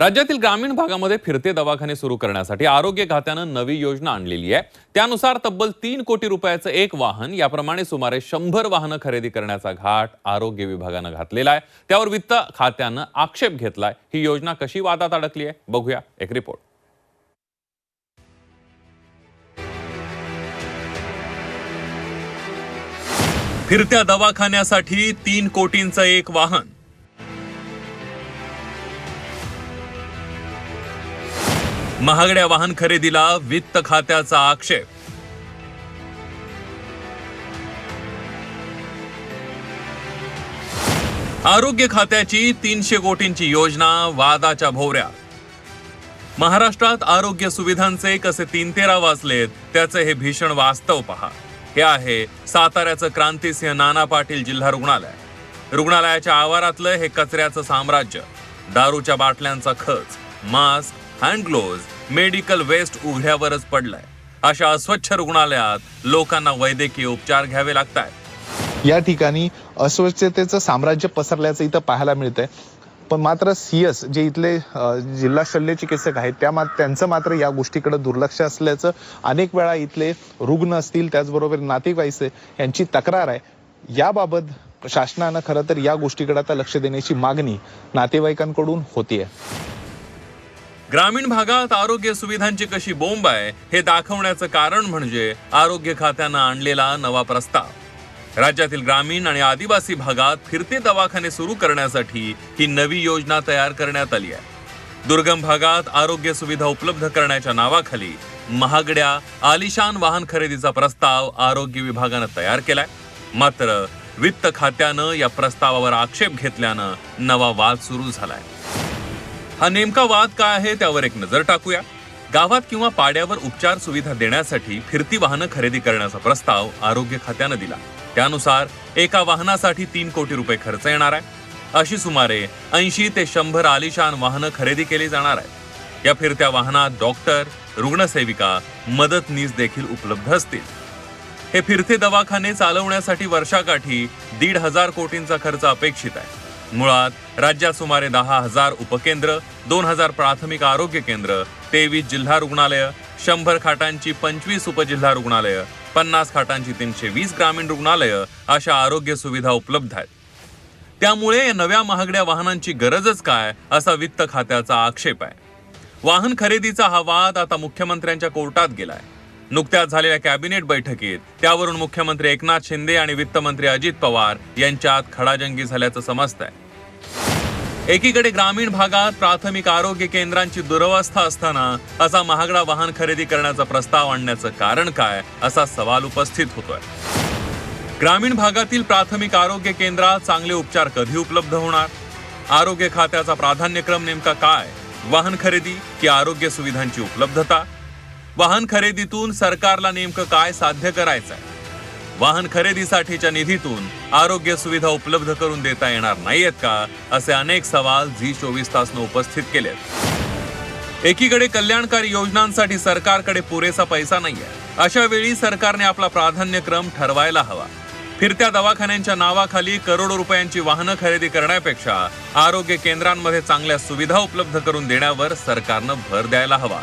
राज्यातील ग्रामीण भागामध्ये फिरते दवाखाने सुरू करण्यासाठी आरोग्य खात्यानं नवी योजना आणलेली आहे. त्यानुसार तब्बल तीन कोटी रुपयाचं एक वाहन याप्रमाणे सुमारे शंभर वाहनं खरेदी करण्याचा घाट आरोग्य विभागानं घातलेला आहे. त्यावर वित्त खात्यानं आक्षेप घेतलाय. ही योजना कशी वादात अडकली आहे? बघूया. एक रिपोर्ट. फिरत्या दवाखान्यासाठी तीन कोटींचं एक वाहन महागड्या वाहन खरेदीला वित्त खात्याचा आक्षेप. आरोग्य खात्याची तीनशे कोटींची योजना वादाच्या भोवऱ्या. महाराष्ट्रात आरोग्य सुविधांचे कसे तीन तेरा वाचलेत त्याचे हे भीषण वास्तव पहा. हे आहे साताऱ्याचं क्रांतिसिंह नाना पाटील जिल्हा रुग्णालय. रुग्णालयाच्या आवारातलं हे कचऱ्याचं साम्राज्य. दारूच्या बाटल्यांचा खच mask hand gloves medical waste उघड्यावरच पडलाय. अशा अस्वच्छ रुग्णालयात लोकांना वैद्यकीय उपचार घ्यावे लागतात या ठिकाणी अस्वच्छतेचं साम्राज्य पसरल्याचं इथं पाहायला मिळतंय. पण मात्र सीएस जे इथले जिल्हा शल्य चिकित्सक आहेत त्या मा त्यांचं मात्र या गोष्टीकडे दुर्लक्ष असल्याचं अनेक वेळा इथले रुग्ण असतील त्याचबरोबर नातेवाईक यांची तक्रार आहे. याबाबत शासनानं खरं तर या गोष्टीकडे आता लक्ष देण्याची मागणी नातेवाईकांकडून होतीये. ग्रामीण भागात आरोग्य सुविधांची कशी बोंब आहे हे दाखवण्याचं कारण म्हणजे आरोग्य खात्यानं आणलेला नवा प्रस्ताव. राज्यातील ग्रामीण आणि आदिवासी भागात फिरते दवाखाने सुरू करण्यासाठी ही नवी योजना तयार करण्यात आली आहे. दुर्गम भागात आरोग्य सुविधा उपलब्ध करण्याच्या नावाखाली महागड्या आलिशान वाहन खरेदीचा प्रस्ताव आरोग्य विभागानं तयार केलाय. मात्र वित्त खात्यानं या प्रस्तावावर आक्षेप घेतल्यानं नवा वाद सुरू झालाय. हा नेमका वाद काय आहे त्यावर एक नजर टाकूया. गावात किंवा पाड्यावर उपचार सुविधा देण्यासाठी फिरती वाहनं खरेदी करण्याचा प्रस्ताव आरोग्य खात्यानं दिला. त्यानुसार एका वाहनासाठी तीन कोटी रुपये खर्च येणार आहे. अशी सुमारे ऐंशी ते शंभर आलिशान वाहनं खरेदी केली जाणार आहेत. या फिरत्या वाहनात डॉक्टर रुग्णसेविका मदतनीस देखील उपलब्ध असतील. हे फिरते दवाखाने चालवण्यासाठी वर्षाकाठी दीड हजार कोटींचा खर्च अपेक्षित आहे. मुळात राज्यात सुमारे दहा हजार उपकेंद्र दोन हजार प्राथमिक आरोग्य केंद्र तेवीस जिल्हा रुग्णालय शंभर खाटांची पंचवीस उपजिल्हा रुग्णालय पन्नास खाटांची तीनशे वीस ग्रामीण रुग्णालय अशा आरोग्य सुविधा उपलब्ध आहेत. त्यामुळे नव्या महागड्या वाहनांची गरजच काय असा वित्त खात्याचा आक्षेप आहे. वाहन खरेदीचा हा वाद आता मुख्यमंत्र्यांच्या कोर्टात गेलाय. नुकत्याच झालेल्या कॅबिनेट बैठकीत त्यावरून मुख्यमंत्री एकनाथ शिंदे आणि वित्तमंत्री अजित पवार यांच्यात खडाजंगी झाल्याचं समजतंय. एकीकडे ग्रामीण भागात प्राथमिक आरोग्य केंद्रांची दुरवस्था असताना असा महागडा वाहन खरेदी करण्याचा प्रस्ताव आणण्याचं कारण काय असा सवाल उपस्थित होतोय. ग्रामीण भागातील प्राथमिक आरोग्य केंद्रात चांगले उपचार कधी उपलब्ध होणार? आरोग्य खात्याचा प्राधान्यक्रम नेमका काय? वाहन खरेदी की आरोग्य सुविधांची उपलब्धता? वाहन खरेदीतून सरकारला नेमकं काय साध्य करायचंय? वाहन खरेदीसाठीच्या निधीतून आरोग्य सुविधा उपलब्ध करून देता येणार नाहीयेत का? असे अनेक सवाल झी चोवीस तासनं उपस्थित केलेत. एकीकडे कल्याणकारी योजनांसाठी सरकारकडे पुरेसा पैसा नाहीये. अशा वेळी सरकारने आपला प्राधान्यक्रम ठरवायला हवा. फिरत्या दवाखान्यांच्या नावाखाली करोडो रुपयांची वाहनं खरेदी करण्यापेक्षा आरोग्य केंद्रांमध्ये चांगल्या सुविधा उपलब्ध करून देण्यावर सरकारनं भर द्यायला हवा.